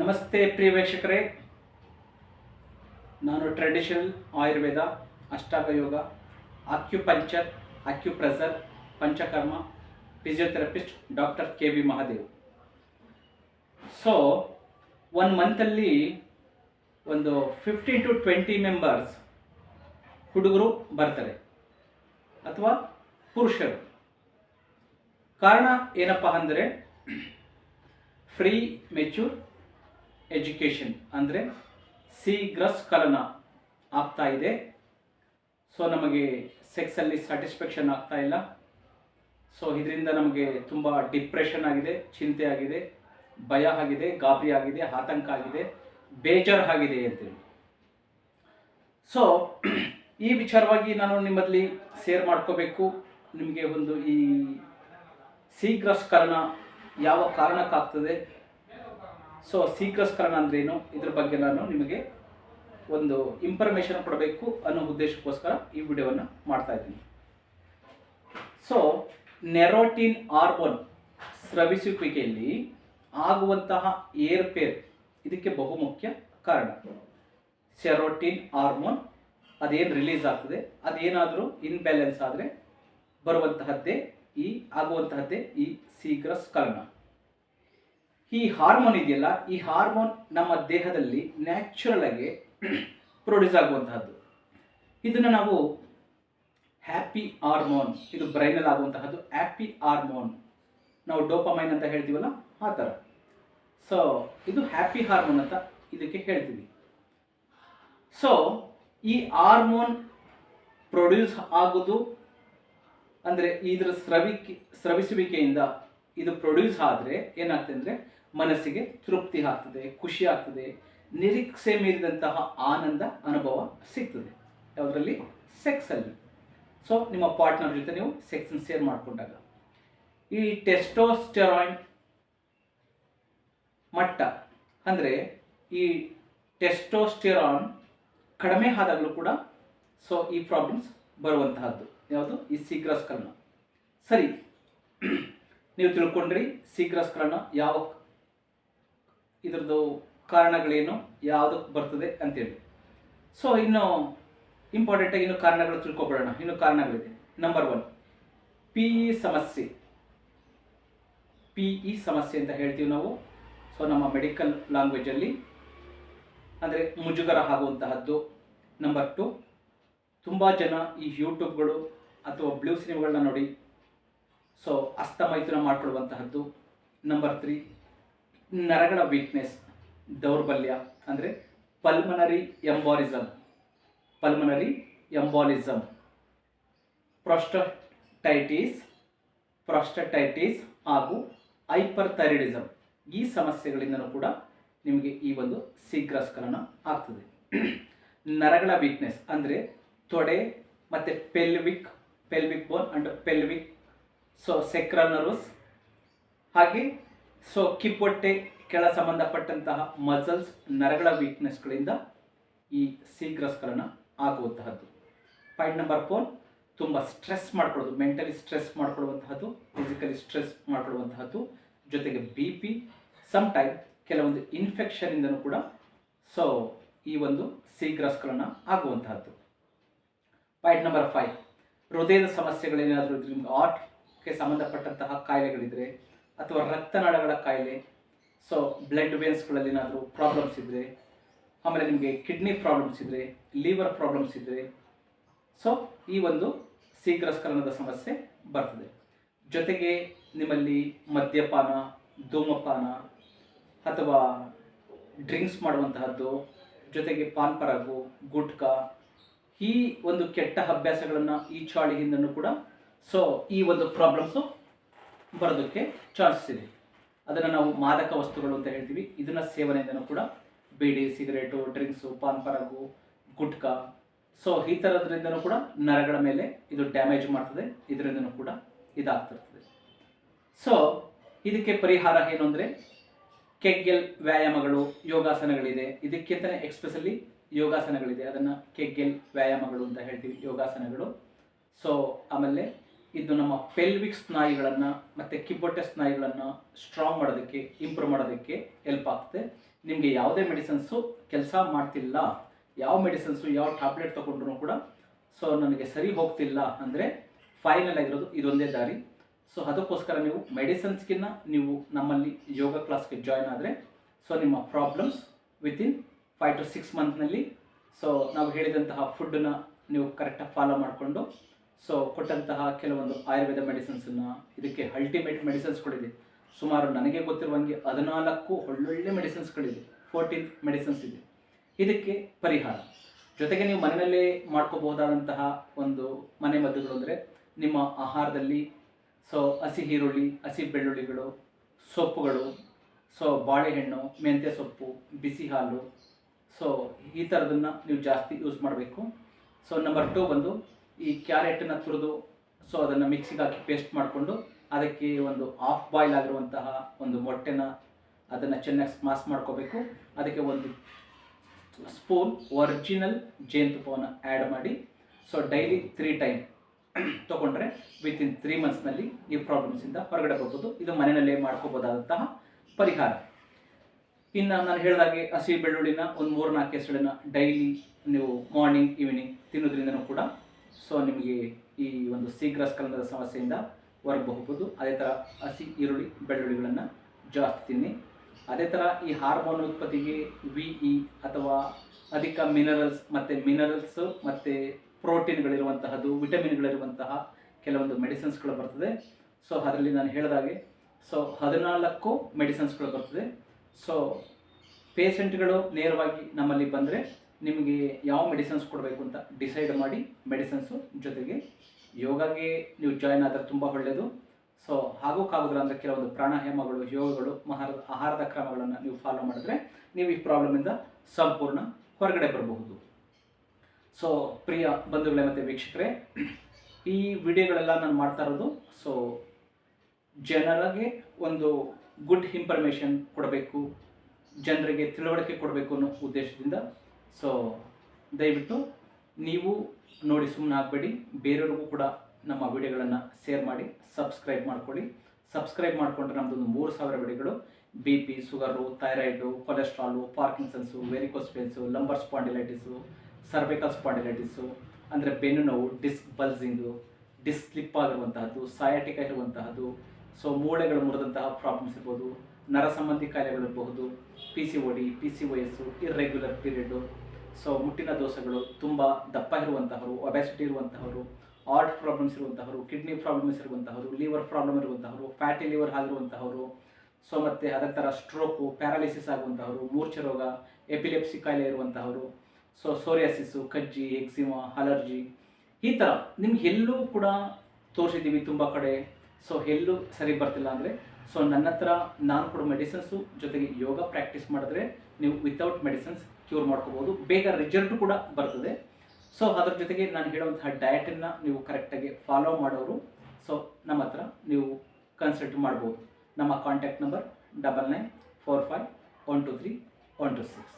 ನಮಸ್ತೆ ಪ್ರಿಯ ವೀಕ್ಷಕರೇ. ನಾನು traditional Ayurveda Ashtanga yoga acupuncture acupressure panchakarma physiotherapist doctor K V Mahadev so one ಮಂತಲ್ಲಿ ಒಂದು ಫಿಫ್ಟೀನ್ ಟು ಟ್ವೆಂಟಿ ಮೆಂಬರ್ಸ್ ಹುಡುಗರು ಬರ್ತಾರೆ. ಅಥವಾ ಪುರುಷರು. ಕಾರಣ ಏನಪ್ಪ ಅಂದರೆ ಫ್ರೀ ಮೆಚೂರ್ ಎಜುಕೇಷನ್ ಅಂದರೆ ಶೀಘ್ರಸ್ಖಲನ ಆಗ್ತಾ ಇದೆ. ಸೊ ನಮಗೆ ಸೆಕ್ಸಲ್ಲಿ ಸ್ಯಾಟಿಸ್ಫ್ಯಾಕ್ಷನ್ ಆಗ್ತಾ ಇಲ್ಲ. ಸೊ ಇದರಿಂದ ನಮಗೆ ತುಂಬ ಡಿಪ್ರೆಷನ್ ಆಗಿದೆ, ಚಿಂತೆ ಆಗಿದೆ, ಭಯ ಆಗಿದೆ, ಗಾಬರಿ ಆಗಿದೆ, ಆತಂಕ ಆಗಿದೆ, ಬೇಜಾರು ಆಗಿದೆ ಅಂತೇಳಿ. ಸೊ ಈ ವಿಚಾರವಾಗಿ ನಾನು ನಿಮ್ಮಲ್ಲಿ ಶೇರ್ ಮಾಡ್ಕೋಬೇಕು. ನಿಮಗೆ ಒಂದು ಈ ಸೀಗ್ರಸ್ಕರಣ ಯಾವ ಕಾರಣಕ್ಕಾಗ್ತದೆ? ಸೊ ಸೀಕ್ರಸ್ಕರಣ ಅಂದ್ರೇನು? ಇದ್ರ ಬಗ್ಗೆ ನಾನು ನಿಮಗೆ ಒಂದು ಇನ್ಫಾರ್ಮೇಷನ್ ಕೊಡಬೇಕು ಅನ್ನೋ ಉದ್ದೇಶಕ್ಕೋಸ್ಕರ ಈ ವಿಡಿಯೋವನ್ನು ಮಾಡ್ತಾ ಇದ್ದೀನಿ. ಸೊ ನೆರೋಟಿನ್ ಹಾರ್ಮೋನ್ ಸ್ರವಿಸುವಿಕೆಯಲ್ಲಿ ಆಗುವಂತಹ ಏರ್ಪೇರ್ ಇದಕ್ಕೆ ಬಹುಮುಖ್ಯ ಕಾರಣ. ಸೆರೋಟಿನ್ ಹಾರ್ಮೋನ್ ಅದೇನು ರಿಲೀಸ್ ಆಗ್ತದೆ, ಅದೇನಾದರೂ ಇನ್ಬ್ಯಾಲೆನ್ಸ್ ಆದರೆ ಬರುವಂತಹದ್ದೇ ಈ, ಆಗುವಂತಹದ್ದೇ ಈ ಸ್ಖಲನ ಈ ಹಾರ್ಮೋನ್ ಇದೆಯಲ್ಲ, ಈ ಹಾರ್ಮೋನ್ ನಮ್ಮ ದೇಹದಲ್ಲಿ ನ್ಯಾಚುರಲ್ ಆಗಿ ಪ್ರೊಡ್ಯೂಸ್ ಆಗುವಂತಹದ್ದು. ಇದನ್ನು ನಾವು ಹ್ಯಾಪಿ ಹಾರ್ಮೋನ್ ಇದು ಬ್ರೈನಲ್ಲಿ ಆಗುವಂತಹದ್ದು ಹ್ಯಾಪಿ ಹಾರ್ಮೋನ್ ನಾವು ಡೋಪಮೈನ್ ಅಂತ ಹೇಳ್ತೀವಲ್ಲ, ಆ ಥರ. ಸೊ ಇದು ಹ್ಯಾಪಿ ಹಾರ್ಮೋನ್ ಅಂತ ಇದಕ್ಕೆ ಹೇಳ್ತೀವಿ. ಸೊ ಈ ಹಾರ್ಮೋನ್ ಪ್ರೊಡ್ಯೂಸ್ ಆಗೋದು ಅಂದರೆ ಇದರ ಸ್ರವಿಕೆ, ಸ್ರವಿಸುವಿಕೆಯಿಂದ ಇದು ಪ್ರೊಡ್ಯೂಸ್ ಆದರೆ ಏನಾಗ್ತದೆ ಅಂದರೆ ಮನಸ್ಸಿಗೆ ತೃಪ್ತಿ ಆಗ್ತದೆ, ಖುಷಿ ಆಗ್ತದೆ. ನಿರೀಕ್ಷೆ ಮೀರಿದಂತಹ ಆನಂದ, ಅನುಭವ ಸಿಗ್ತದೆ. ಯಾವುದರಲ್ಲಿ? ಸೆಕ್ಸಲ್ಲಿ ಸೊ ನಿಮ್ಮ ಪಾರ್ಟ್ನರ್ ಜೊತೆ ನೀವು ಸೆಕ್ಸನ್ನು ಶೇರ್ ಮಾಡಿಕೊಂಡಾಗ. ಈ ಟೆಸ್ಟೋಸ್ಟೆರಾಯ್ಡ್ ಮಟ್ಟ ಅಂದರೆ ಈ ಟೆಸ್ಟೋಸ್ಟೆರಾನ್ ಕಡಿಮೆ ಆದಾಗಲೂ ಕೂಡ ಸೊ ಈ ಪ್ರಾಬ್ಲಮ್ಸ್ ಬರುವಂತಹದ್ದು. ಯಾವುದು? ಈ ಶೀಘ್ರಸ್ಖಲನ ಸರಿ. ನೀವು ತಿಳ್ಕೊಂಡ್ರಿ ಶೀಘ್ರಸ್ಖಲನ ಯಾವ ಇದರದ್ದು ಕಾರಣಗಳೇನು ಯಾವುದಕ್ಕೆ ಬರ್ತದೆ ಅಂತೇಳಿ. ಸೊ ಇನ್ನು ಇಂಪಾರ್ಟೆಂಟಾಗಿ ಇನ್ನು ಕಾರಣಗಳು ತಿಳ್ಕೊಬಿಡೋಣ. ಇನ್ನು ಕಾರಣಗಳಿದೆ. ನಂಬರ್ ಒನ್ ಪಿ ಇ ಸಮಸ್ಯೆ. ಪಿ ಇ ಸಮಸ್ಯೆ ಅಂತ ಹೇಳ್ತೀವಿ ನಾವು. ಸೊ ನಮ್ಮ ಮೆಡಿಕಲ್ ಲ್ಯಾಂಗ್ವೇಜಲ್ಲಿ ಅಂದರೆ ಮುಜುಗರ ಆಗುವಂತಹದ್ದು. ನಂಬರ್ ಟು ತುಂಬ ಜನ ಈ ಯೂಟ್ಯೂಬ್ಗಳು ಅಥವಾ ಬ್ಲೂ ಸಿನಿಮಾಗಳನ್ನ ನೋಡಿ ಸೊ ಅಸ್ತಮೈಥುನ ಮಾಡಿಕೊಳ್ಳುವಂತಹದ್ದು. ನಂಬರ್ ತ್ರೀ ನರಗಳ ವೀಕ್ನೆಸ್ ದೌರ್ಬಲ್ಯ, ಅಂದರೆ pulmonary embolism pulmonary embolism prostatitis prostatitis ಹಾಗೂ ಹೈಪರ್ ಥೈರಿಡಿಸಮ್ ಈ ಸಮಸ್ಯೆಗಳಿಂದನೂ ಕೂಡ ನಿಮಗೆ ಈ ಒಂದು ಶೀಘ್ರಸ್ಖಲನ ಆಗ್ತದೆ. ನರಗಳ ವೀಕ್ನೆಸ್ ಅಂದರೆ ತೊಡೆ ಮತ್ತು pelvic pelvic bone and pelvic so ಸೆಕ್ರ nervous ಹಾಗೆ ಸೊ ಕಿಬ್ಬೊಟ್ಟೆ ಕೆಳ ಸಂಬಂಧಪಟ್ಟಂತಹ ಮಸಲ್ಸ್, ನರಗಳ ವೀಕ್ನೆಸ್ಗಳಿಂದ ಈ ಸೀಗ್ರಸ್ಕರಣ ಆಗುವಂತಹದ್ದು. ಪಾಯಿಂಟ್ ನಂಬರ್ ಫೋರ್ ತುಂಬ ಸ್ಟ್ರೆಸ್ ಮಾಡ್ಕೊಳ್ಳೋದು ಮೆಂಟಲಿ ಸ್ಟ್ರೆಸ್ ಮಾಡ್ಕೊಳ್ಳುವಂತಹದ್ದು ಫಿಸಿಕಲಿ ಸ್ಟ್ರೆಸ್ ಮಾಡ್ಕೊಳ್ಳುವಂತಹದ್ದು, ಜೊತೆಗೆ ಬಿ ಪಿ ಸಮ್ ಟೈಮ್ ಕೆಲವೊಂದು ಇನ್ಫೆಕ್ಷನಿಂದನೂ ಕೂಡ ಸೊ ಈ ಒಂದು ಸೀಗ್ರಸ್ಕರಣ ಆಗುವಂತಹದ್ದು. ಪಾಯಿಂಟ್ ನಂಬರ್ ಫೈವ್ ಹೃದಯದ ಸಮಸ್ಯೆಗಳೇನಾದರೂ ನಿಮ್ಗೆ ಹಾರ್ಟ್ಗೆ ಸಂಬಂಧಪಟ್ಟಂತಹ ಕಾಯಿಲೆಗಳಿದ್ರೆ ಅಥವಾ ರಕ್ತನಾಳಗಳ ಕಾಯಿಲೆ ಸೊ ಬ್ಲಡ್ ವೇನ್ಸ್ಗಳಲ್ಲಿ ಏನಾದರೂ ಪ್ರಾಬ್ಲಮ್ಸ್ ಇದ್ದರೆ ಆಮೇಲೆ ನಿಮಗೆ ಕಿಡ್ನಿ ಪ್ರಾಬ್ಲಮ್ಸ್ ಇದ್ದರೆ ಲಿವರ್ ಪ್ರಾಬ್ಲಮ್ಸ್ ಇದ್ದರೆ ಸೊ ಈ ಒಂದು ಶೀಘ್ರಸ್ಕರಣದ ಸಮಸ್ಯೆ ಬರ್ತದೆ. ಜೊತೆಗೆ ನಿಮ್ಮಲ್ಲಿ ಮದ್ಯಪಾನ, ಧೂಮಪಾನ ಅಥವಾ ಡ್ರಿಂಕ್ಸ್ ಮಾಡುವಂತಹದ್ದು, ಜೊತೆಗೆ ಪಾನ್ ಪರಾಗು, ಗುಟ್ಕಾ, ಈ ಒಂದು ಕೆಟ್ಟ ಅಭ್ಯಾಸಗಳನ್ನು ಈ ಚಾಳಿಯಿಂದನೂ ಕೂಡ ಸೊ ಈ ಒಂದು ಪ್ರಾಬ್ಲಮ್ಸು ಬರೋದಕ್ಕೆ ಚಾನ್ಸಸ್ ಇದೆ. ಅದನ್ನು ನಾವು ಮಾದಕ ವಸ್ತುಗಳು ಅಂತ ಹೇಳ್ತೀವಿ. ಇದನ್ನ ಸೇವನೆಯಿಂದನೂ ಕೂಡ beedi cigarette drinks paan Parag, gutka. So ಈ ಥರದ್ರಿಂದನೂ ಕೂಡ ನರಗಳ ಮೇಲೆ ಇದು ಡ್ಯಾಮೇಜ್ ಮಾಡ್ತದೆ. ಇದರಿಂದನೂ ಕೂಡ ಇದಾಗ್ತಿರ್ತದೆ. ಸೊ ಇದಕ್ಕೆ ಪರಿಹಾರ ಏನು ಅಂದರೆ ಕೆಗ್ಗೆಲ್ ವ್ಯಾಯಾಮಗಳು, ಯೋಗಾಸನಗಳಿದೆ. ಇದಕ್ಕಿಂತಲೇ ಎಕ್ಸ್ಪೆಷಲಿ ಯೋಗಾಸನಗಳಿದೆ. ಅದನ್ನು ಕೆಗ್ಗೆಲ್ ವ್ಯಾಯಾಮಗಳು ಅಂತ ಹೇಳ್ತೀವಿ, ಯೋಗಾಸನಗಳು. ಸೊ ಆಮೇಲೆ ಇದು ನಮ್ಮ ಪೆಲ್ವಿಕ್ ಸ್ನಾಯುಗಳನ್ನು ಮತ್ತು ಕಿಬ್ಬೊಟ್ಟೆ ಸ್ನಾಯುಗಳನ್ನು ಸ್ಟ್ರಾಂಗ್ ಮಾಡೋದಕ್ಕೆ ಇಂಪ್ರೂವ್ ಮಾಡೋದಕ್ಕೆ ಹೆಲ್ಪ್ ಆಗ್ತದೆ. ನಿಮಗೆ ಯಾವುದೇ ಮೆಡಿಸಿನ್ಸು ಕೆಲಸ ಮಾಡ್ತಿಲ್ಲ, ಯಾವ ಮೆಡಿಸನ್ಸು ಯಾವ ಟ್ಯಾಬ್ಲೆಟ್ ತೊಗೊಂಡ್ರು ಕೂಡ ಸೊ ನನಗೆ ಸರಿ ಹೋಗ್ತಿಲ್ಲ ಅಂದರೆ ಫೈನಲ್ ಆಗಿರೋದು ಇದೊಂದೇ ದಾರಿ. ಸೊ ಅದಕ್ಕೋಸ್ಕರ ನೀವು ಮೆಡಿಸಿನ್ಸ್ಗಿನ್ನ ನೀವು ನಮ್ಮಲ್ಲಿ ಯೋಗ ಕ್ಲಾಸ್ಗೆ ಜಾಯ್ನ್ ಆದರೆ ಸೊ ನಿಮ್ಮ problems within five to six ಮಂತ್ನಲ್ಲಿ so ನಾವು ಹೇಳಿದಂತಹ ಫುಡ್ಡನ್ನ ನೀವು ಕರೆಕ್ಟಾಗಿ ಫಾಲೋ ಮಾಡಿಕೊಂಡು ಸೊ ಕೊಟ್ಟಂತಹ ಕೆಲವೊಂದು ಆಯುರ್ವೇದ ಮೆಡಿಸಿನ್ಸನ್ನು ಇದಕ್ಕೆ ಅಲ್ಟಿಮೇಟ್ ಮೆಡಿಸಿನ್ಸ್ ಮೆಡಿಸಿನ್ಸ್ಗಳಿದೆ ಸುಮಾರು ನನಗೆ ಗೊತ್ತಿರುವಂಗೆ ಹದಿನಾಲ್ಕು ಒಳ್ಳೊಳ್ಳೆ ಮೆಡಿಸಿನ್ಸ್ಗಳಿದೆ ಫೋರ್ಟೀನ್ ಮೆಡಿಸಿನ್ಸ್ ಇದೆ. ಇದಕ್ಕೆ ಪರಿಹಾರ. ಜೊತೆಗೆ ನೀವು ಮನೆಯಲ್ಲೇ ಮಾಡ್ಕೋಬಹುದಾದಂತಹ ಒಂದು ಮನೆ ಮದ್ದುಗಳು ಅಂದರೆ ನಿಮ್ಮ ಆಹಾರದಲ್ಲಿ ಸೊ ಹಸಿ ಈರುಳ್ಳಿ, ಹಸಿ ಬೆಳ್ಳುಳ್ಳಿಗಳು, ಸೊಪ್ಪುಗಳು ಸೊ ಬಾಳೆಹಣ್ಣು, ಮೆಂತ್ಯ ಸೊಪ್ಪು ಬಿಸಿ ಹಾಲು ಸೊ ಈ ಥರದನ್ನು ನೀವು ಜಾಸ್ತಿ ಯೂಸ್ ಮಾಡಬೇಕು. ಸೊ ನಂಬರ್ ಟು ಬಂದು ಈ ಕ್ಯಾರೆಟನ್ನ ತುರಿದು ಸೊ ಅದನ್ನು ಮಿಕ್ಸಿಗೆ ಹಾಕಿ ಪೇಸ್ಟ್ ಮಾಡಿಕೊಂಡು ಅದಕ್ಕೆ ಒಂದು ಆಫ್ ಬಾಯ್ಲ್ ಆಗಿರುವಂತಹ ಒಂದು ಮೊಟ್ಟೆನ ಅದನ್ನು ಚೆನ್ನಾಗಿ ಸ್ಮಾಸ್ ಮಾಡ್ಕೋಬೇಕು. ಅದಕ್ಕೆ ಒಂದು ಸ್ಪೂನ್ ಒರಿಜಿನಲ್ ಜೇನುತುಪ್ಪವನ್ನು ಆ್ಯಡ್ ಮಾಡಿ ಸೊ ಡೈಲಿ ತ್ರೀ ಟೈಮ್ ತೊಗೊಂಡ್ರೆ ಇನ್ ತ್ರೀ ಮಂತ್ಸ್ನಲ್ಲಿ ಈ ಪ್ರಾಬ್ಲಮ್ಸಿಂದ ಹೊರಗಡೆ ಬರ್ಬೋದು. ಇದು ಮನೆಯಲ್ಲೇ ಮಾಡ್ಕೋಬೋದಾದಂತಹ ಪರಿಹಾರ. ಇನ್ನು ನಾನು ಹೇಳಿದಾಗೆ ಹಸಿ ಬೆಳ್ಳುಳ್ಳಿನ ಒಂದು ಮೂರು ನಾಲ್ಕು ಡೈಲಿ ನೀವು ಮಾರ್ನಿಂಗ್ ಈವ್ನಿಂಗ್ ತಿನ್ನೋದ್ರಿಂದನೂ ಕೂಡ ಸೊ ನಿಮಗೆ ಈ ಒಂದು ಶೀಘ್ರ ಸ್ಕಲನದ ಸಮಸ್ಯೆಯಿಂದ ಹೊರಬಹುದು. ಅದೇ ಥರ ಹಸಿ ಈರುಳ್ಳಿ, ಬೆಳ್ಳುಳ್ಳಿಗಳನ್ನು ಜಾಸ್ತಿ ತಿನ್ನಿ. ಅದೇ ಥರ ಈ ಹಾರ್ಮೋನ್ ಉತ್ಪತ್ತಿಗೆ ವಿ ಇ ಅಥವಾ ಅಧಿಕ ಮಿನರಲ್ಸ್ ಮತ್ತು ಮಿನರಲ್ಸ್ ಮತ್ತು ಪ್ರೋಟೀನ್ಗಳಿರುವಂತಹದ್ದು ವಿಟಮಿನ್ಗಳಿರುವಂತಹ ಕೆಲವೊಂದು ಮೆಡಿಸಿನ್ಸ್ಗಳು ಬರ್ತದೆ. ಸೊ ಅದರಲ್ಲಿ ನಾನು ಹೇಳಿದಾಗೆ ಸೊ ಹದಿನಾಲ್ಕು ಮೆಡಿಸಿನ್ಸ್ಗಳು ಬರ್ತದೆ. ಸೊ ಪೇಷೆಂಟ್ಗಳು ನೇರವಾಗಿ ನಮ್ಮಲ್ಲಿ ಬಂದರೆ ನಿಮಗೆ ಯಾವ ಮೆಡಿಸನ್ಸ್ ಕೊಡಬೇಕು ಅಂತ ಡಿಸೈಡ್ ಮಾಡಿ ಮೆಡಿಸನ್ಸು ಜೊತೆಗೆ ಯೋಗಾಗೆ ನೀವು ಜಾಯ್ನ್ ಆದರೆ ತುಂಬ ಒಳ್ಳೆಯದು ಸೊ ಆಗೋಕ್ಕಾಗೋದಿಲ್ಲ ಅಂದರೆ ಕೆಲವೊಂದು ಪ್ರಾಣಾಯಾಮಗಳು, ಯೋಗಗಳು ಮಹಾರ ಆಹಾರದ ಕ್ರಮಗಳನ್ನು ನೀವು ಫಾಲೋ ಮಾಡಿದ್ರೆ ನೀವು ಈ ಪ್ರಾಬ್ಲಮಿಂದ ಸಂಪೂರ್ಣ ಹೊರಗಡೆ ಬರಬಹುದು. ಸೊ ಪ್ರಿಯ ಬಂಧುಗಳೇ ಮತ್ತು ವೀಕ್ಷಕರೇ, ಈ ವಿಡಿಯೋಗಳೆಲ್ಲ ನಾನು ಮಾಡ್ತಾ ಇರೋದು. ಸೊ ಜನರಿಗೆ ಒಂದು ಗುಡ್ ಇನ್ಫಾರ್ಮೇಷನ್ ಕೊಡಬೇಕು, ಜನರಿಗೆ ತಿಳುವಳಿಕೆ ಕೊಡಬೇಕು ಅನ್ನೋ ಉದ್ದೇಶದಿಂದ ಸೊ ದಯವಿಟ್ಟು ನೀವು ನೋಡಿ ಸುಮ್ಮನೆ ಆಗಬೇಡಿ ಬೇರೆಯವ್ರಿಗೂ ಕೂಡ ನಮ್ಮ ವಿಡಿಯೋಗಳನ್ನು ಶೇರ್ ಮಾಡಿ ಸಬ್ಸ್ಕ್ರೈಬ್ ಮಾಡ್ಕೊಳ್ಳಿ. ಸಬ್ಸ್ಕ್ರೈಬ್ ಮಾಡಿಕೊಂಡ್ರೆ ನಮ್ಮದೊಂದು ಮೂರು ಸಾವಿರ ವಿಡಿಯೋಗಳು. B P sugar thyroid cholesterol Parkinson's varicose veins lumbar spondylitis cervical spondylitis ಅಂದರೆ ಬೆನ್ನು ನೋವು ಡಿಸ್ಕ್ ಬಲ್ಸಿಂಗು ಡಿಸ್ಕ್ ಸ್ಲಿಪ್ ಆಗಿರುವಂತಹದ್ದು ಸಯಾಟಿಕ ಇರುವಂತಹದ್ದು. ಸೊ ಮೂಳೆಗಳು ಮುರಿದಂತಹ ಪ್ರಾಬ್ಲಮ್ಸ್ ಇರ್ಬೋದು. ನರ ಸಂಬಂಧಿ ಕಾಯಿಲೆಗಳಿರಬಹುದು P C O D P C O S irregular period so ಮುಟ್ಟಿನ ದೋಷಗಳು ತುಂಬ ದಪ್ಪ ಇರುವಂತಹವರು ಒಬೆಸಿಟಿ ಇರುವಂತಹವರು ಹಾರ್ಟ್ ಪ್ರಾಬ್ಲಮ್ಸ್ ಇರುವಂತಹವರು ಕಿಡ್ನಿ ಪ್ರಾಬ್ಲಮ್ಸ್ ಇರುವಂತಹವರು ಲಿವರ್ ಪ್ರಾಬ್ಲಮ್ ಇರುವಂತಹವರು ಫ್ಯಾಟಿ ಲಿವರ್ ಆಗಿರುವಂತಹವರು ಸೊ ಮತ್ತು ಅದೇ ಥರ ಸ್ಟ್ರೋಕು ಪ್ಯಾರಾಲಿಸಿಸ್ ಆಗುವಂತಹವರು, ಮೂರ್ಛೆ ರೋಗ ಎಪಿಲೆಪ್ಸಿ ಕಾಯಿಲೆ ಇರುವಂತಹವರು ಸೊ ಸೋರಿಯಾಸಿಸ್ಸು ಕಜ್ಜಿ ಎಕ್ಸಿಮಾ ಅಲರ್ಜಿ ಈ ಥರ ನಿಮ್ಗೆ ಎಲ್ಲೂ ಕೂಡ ತೋರಿಸಿದ್ದೀವಿ ತುಂಬ ಕಡೆ. ಸೊ ಎಲ್ಲೂ ಸರಿ ಬರ್ತಿಲ್ಲ ಅಂದರೆ ಸೊ ನನ್ನ ಹತ್ರ ನಾನು ಕೊಡೋ ಮೆಡಿಸಿನ್ಸು ಜೊತೆಗೆ ಯೋಗ ಪ್ರಾಕ್ಟೀಸ್ ಮಾಡಿದ್ರೆ ನೀವು ವಿತೌಟ್ ಮೆಡಿಸಿನ್ಸ್ ಕ್ಯೂರ್ ಮಾಡ್ಕೋಬೋದು ಬೇಗ ರಿಸಲ್ಟ್ ಕೂಡ ಬರ್ತದೆ. ಸೊ ಅದ್ರ ಜೊತೆಗೆ ನಾನು ಹೇಳುವಂತಹ ಡಯಟನ್ನು ನೀವು ಕರೆಕ್ಟಾಗಿ ಫಾಲೋ ಮಾಡೋರು. ಸೊ ನಮ್ಮ ಹತ್ರ ನೀವು ಕನ್ಸಲ್ಟ್ ಮಾಡ್ಬೋದು. ನಮ್ಮ contact number double nine four five one two three one two six